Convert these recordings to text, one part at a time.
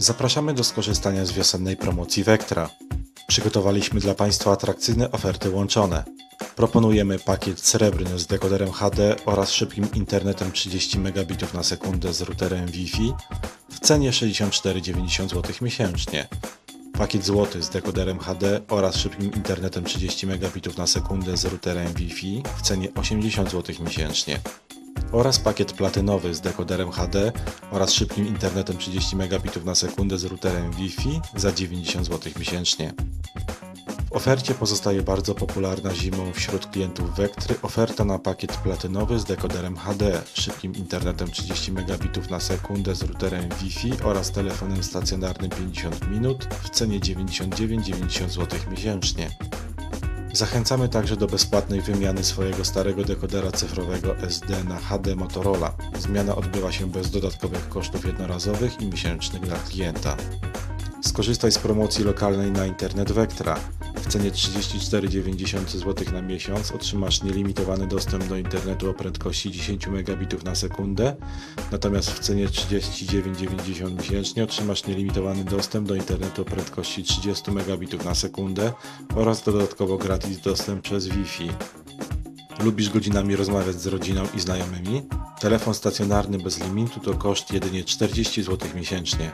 Zapraszamy do skorzystania z wiosennej promocji Vectra. Przygotowaliśmy dla Państwa atrakcyjne oferty łączone. Proponujemy pakiet srebrny z dekoderem HD oraz szybkim internetem 30 Mbit na sekundę z routerem Wi-Fi w cenie 64,90 zł miesięcznie. Pakiet złoty z dekoderem HD oraz szybkim internetem 30 Mbit na sekundę z routerem Wi-Fi w cenie 80 zł miesięcznie oraz pakiet platynowy z dekoderem HD oraz szybkim internetem 30 Mbit na sekundę z routerem Wi-Fi za 90 zł miesięcznie. W ofercie pozostaje bardzo popularna zimą wśród klientów Vectry oferta na pakiet platynowy z dekoderem HD, szybkim internetem 30 Mbit na sekundę z routerem Wi-Fi oraz telefonem stacjonarnym 50 minut w cenie 99,90 zł miesięcznie. Zachęcamy także do bezpłatnej wymiany swojego starego dekodera cyfrowego SD na HD Motorola. Zmiana odbywa się bez dodatkowych kosztów jednorazowych i miesięcznych dla klienta. Skorzystaj z promocji lokalnej na internet Vectra. Cenie 34,90 zł na miesiąc otrzymasz nielimitowany dostęp do internetu o prędkości 10 Mbit na sekundę, natomiast w cenie 39,90 miesięcznie otrzymasz nielimitowany dostęp do internetu o prędkości 30 Mbit na sekundę oraz dodatkowo gratis dostęp przez Wi-Fi. Lubisz godzinami rozmawiać z rodziną i znajomymi? Telefon stacjonarny bez limitu to koszt jedynie 40 zł miesięcznie.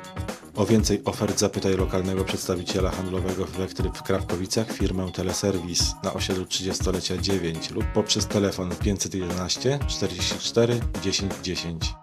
O więcej ofert zapytaj lokalnego przedstawiciela handlowego Wektry w Krawkowicach firmę Teleserwis na osiedlu 30-lecia 9 lub poprzez telefon 511 44 10 10.